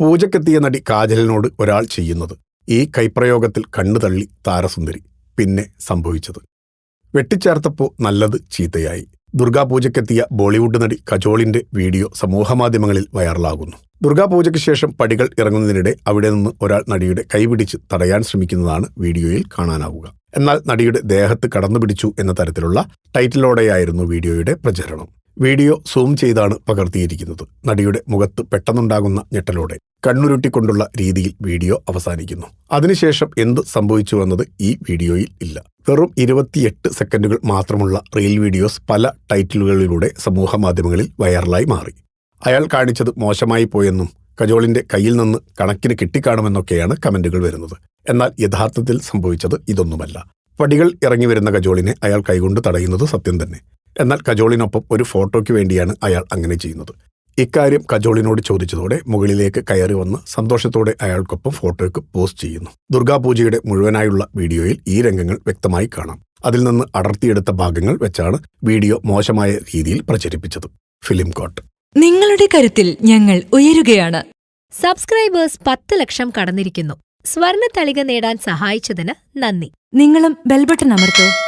പൂജക്കെത്തിയ നടി കാജലിനോട് ഒരാൾ ചെയ്യുന്നത് ഈ കൈപ്രയോഗത്തിൽ കണ്ണു തള്ളി താരസുന്ദരി പിന്നെ സംഭവിച്ചത്. വെട്ടിച്ചേർത്തപ്പോ നല്ലത് ചീത്തയായി. ദുർഗാപൂജക്കെത്തിയ ബോളിവുഡ് നടി കജോളിന്റെ വീഡിയോ സമൂഹമാധ്യമങ്ങളിൽ വൈറലാകുന്നു. ദുർഗാപൂജയ്ക്ക് ശേഷം പടികൾ ഇറങ്ങുന്നതിനിടെ അവിടെ നിന്ന് ഒരാൾ നടിയുടെ കൈപിടിച്ച് തടയാൻ ശ്രമിക്കുന്നതാണ് വീഡിയോയിൽ കാണാനാവുക. എന്നാൽ നടിയുടെ ദേഹത്ത് കടന്നുപിടിച്ചു എന്ന തരത്തിലുള്ള ടൈറ്റിലോടെയായിരുന്നു വീഡിയോയുടെ പ്രചരണം. വീഡിയോ സൂം ചെയ്താണ് പകർത്തിയിരിക്കുന്നത്. നടിയുടെ മുഖത്ത് പെട്ടെന്നുണ്ടാകുന്ന ഞെട്ടലോടെ കണ്ണുരുട്ടിക്കൊണ്ടുള്ള രീതിയിൽ വീഡിയോ അവസാനിക്കുന്നു. അതിനുശേഷം എന്ത് സംഭവിച്ചുവെന്നത് ഈ വീഡിയോയിൽ ഇല്ല. വെറും ഇരുപത്തിയെട്ട് സെക്കൻഡുകൾ മാത്രമുള്ള റീൽ വീഡിയോസ് പല ടൈറ്റിലുകളിലൂടെ സമൂഹ മാധ്യമങ്ങളിൽ വൈറലായി മാറി. അയാൾ കാണിച്ചത് മോശമായി പോയെന്നും കജോളിന്റെ കയ്യിൽ നിന്ന് കണക്കിന് കിട്ടിക്കാണുമെന്നൊക്കെയാണ് കമന്റുകൾ വരുന്നത്. എന്നാൽ യഥാർത്ഥത്തിൽ സംഭവിച്ചത് ഇതൊന്നുമല്ല. പടികൾ ഇറങ്ങി വരുന്ന കജോളിനെ അയാൾ കൈകൊണ്ട് തടയുന്നത് സത്യം തന്നെ. എന്നാൽ കജോളിനൊപ്പം ഒരു ഫോട്ടോയ്ക്ക് വേണ്ടിയാണ് അയാൾ അങ്ങനെ ചെയ്യുന്നത്. ഇക്കാര്യം കജോളിനോട് ചോദിച്ചതോടെ മുകളിലേക്ക് കയറി വന്ന് സന്തോഷത്തോടെ അയാൾക്കൊപ്പം ഫോട്ടോയ്ക്ക് പോസ്റ്റ് ചെയ്യുന്നു. ദുർഗാപൂജയുടെ മുഴുവനായുള്ള വീഡിയോയിൽ ഈ രംഗങ്ങൾ വ്യക്തമായി കാണാം. അതിൽ നിന്ന് അടർത്തിയെടുത്ത ഭാഗങ്ങൾ വെച്ചാണ് വീഡിയോ മോശമായ രീതിയിൽ പ്രചരിപ്പിച്ചത്. ഫിലിം കോട്ട്. നിങ്ങളുടെ കരുത്തിൽ ഞങ്ങൾ ഉയരുകയാണ്. സബ്സ്ക്രൈബേഴ്സ് പത്ത് ലക്ഷം കടന്നിരിക്കുന്നു. സ്വർണ തളിക നേടാൻ സഹായിച്ചതിന് നന്ദി. നിങ്ങളും ബെൽബട്ടൺ അമർത്തോ.